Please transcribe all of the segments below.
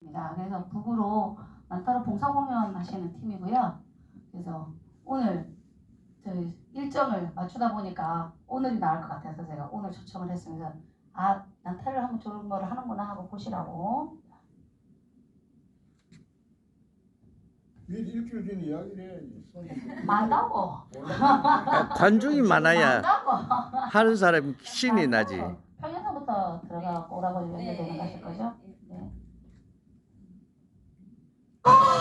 입니다. 그래서 북으로 난타로 봉사 공연 하시는 팀이고요. 그래서 오늘 저희 일정을 맞추다 보니까 오늘이 나을 것 같아서 제가 오늘 초청을 했습니다. 아 난타를 하면 좋은 거를 하는구나 하고 보시라고. 일주일 전에 이야기를 해야지. 많다고. 관중이 많아야. 하는 사람 신이 나지. 평양서부터 들어가고 오라버니 연결되는 거 하실 거죠? 네.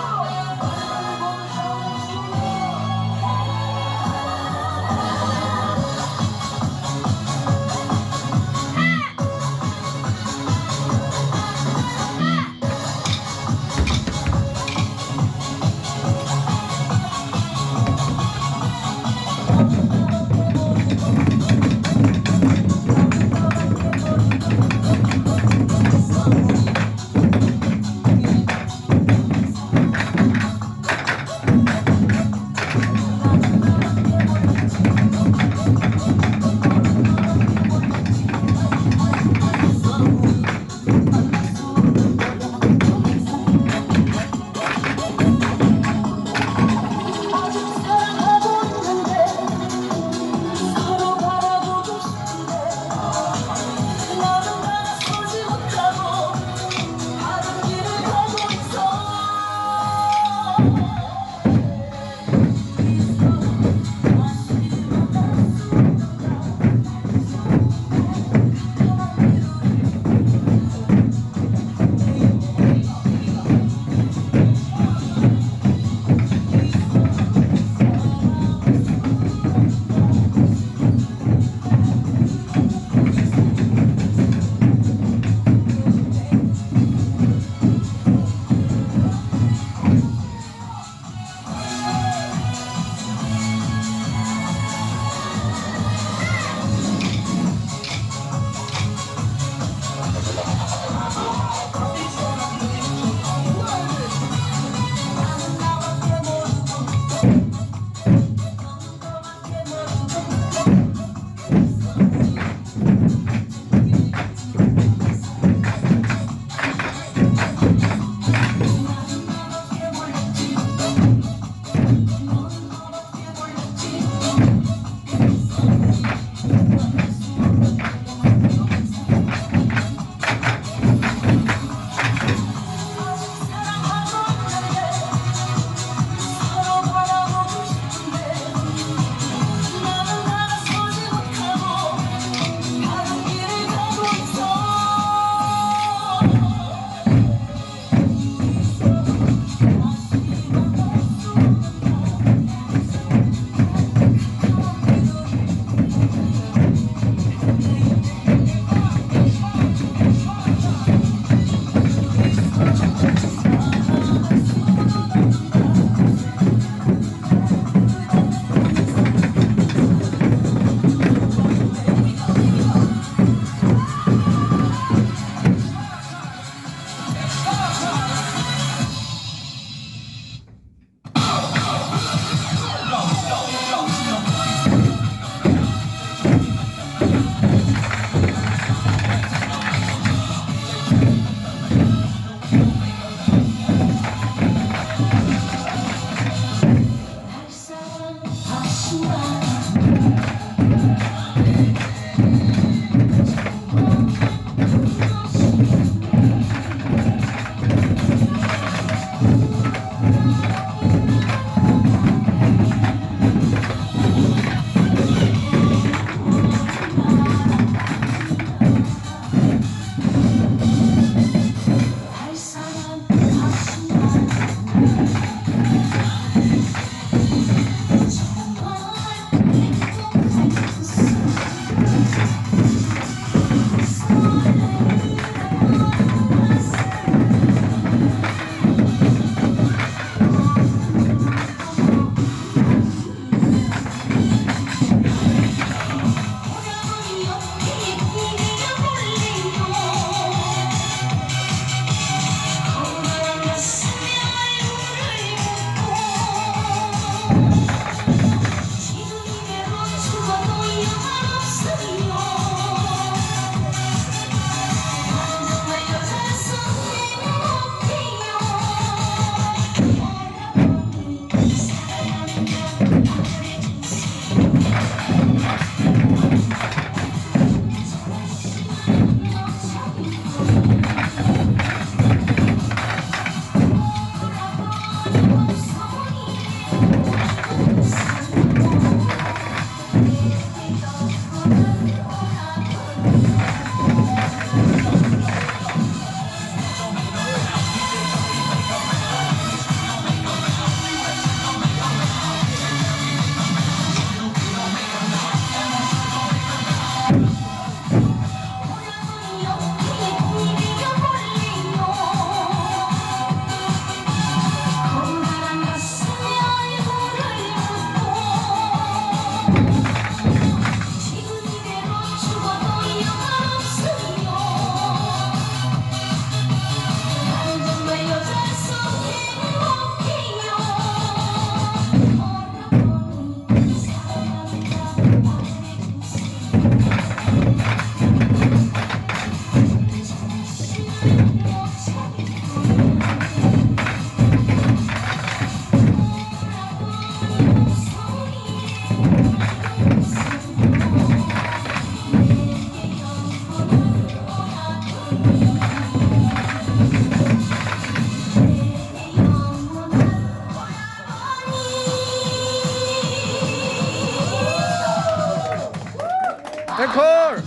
앵콜!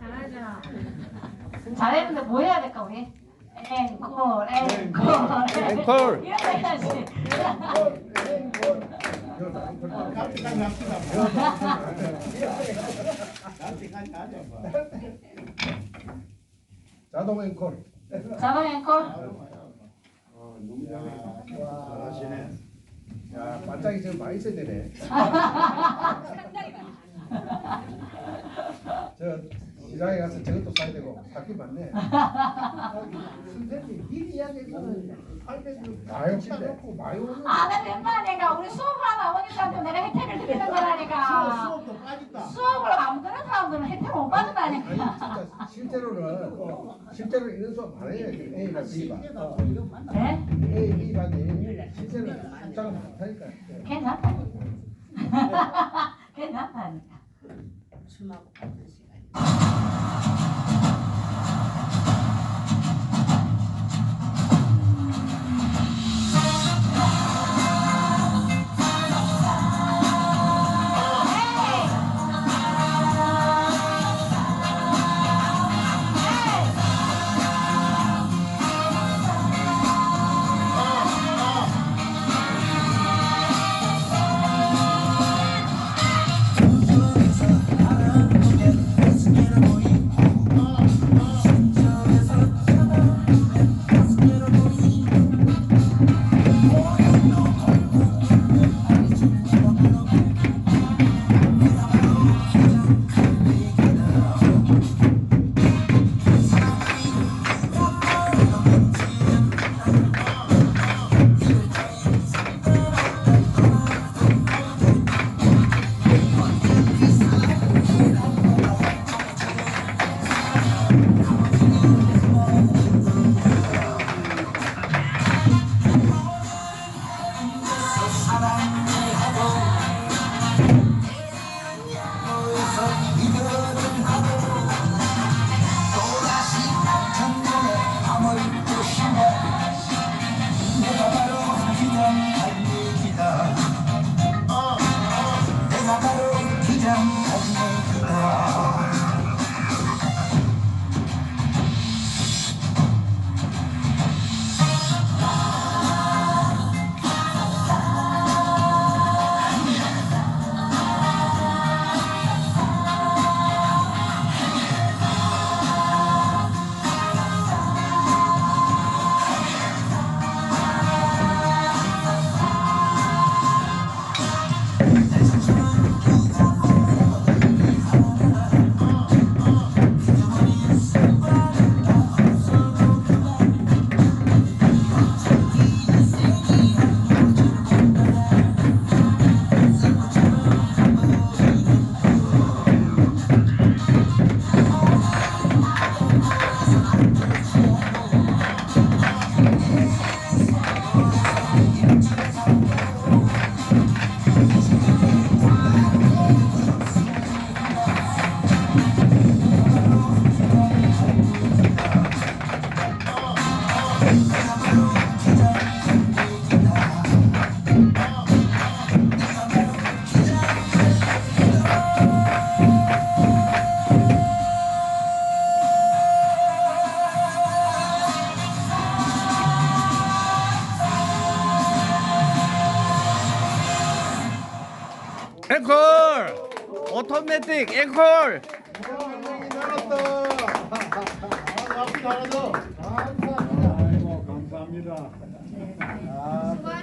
잘하자. 잘했는데 뭐 해야 될까 우리? 앵콜, 앵콜, 앵콜. 이렇게 자동 앵콜. 자동 앵콜. 어, 너무 아, 잘하시네. 야, 반짝이 지금 많이 써야 되네. 저 시장에 가서 저것도 사야 되고 사기 많네. 선생님 미리 이야기했거든. 팔백 많이 오신데. 많이 오는. 아는 웬만하니까 우리 수업하는 어머니들한테 내가 혜택을 드리는 거라니까 수업도 빠졌다. 수업을 안 듣는 사람들은 혜택 못 아니 받는다니까 진짜 실제로는 실제로 이런 수업 많아요. A가 B가. 어. 네? A, B 반이 실제로 숫자가 많다니까. 괜찮다니까 괜찮다니까 앵콜. 오토매틱 앵콜. 아이고 감사합니다.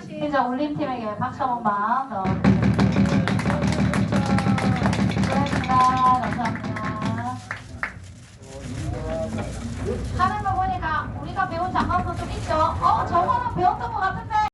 이제 올림팀에게 박수 한 번만 더 수고하셨습니다 감사합니다 하는 거 보니까 우리가 배운 장난도 좀 있죠? 어 저거는 배웠던 것 같은데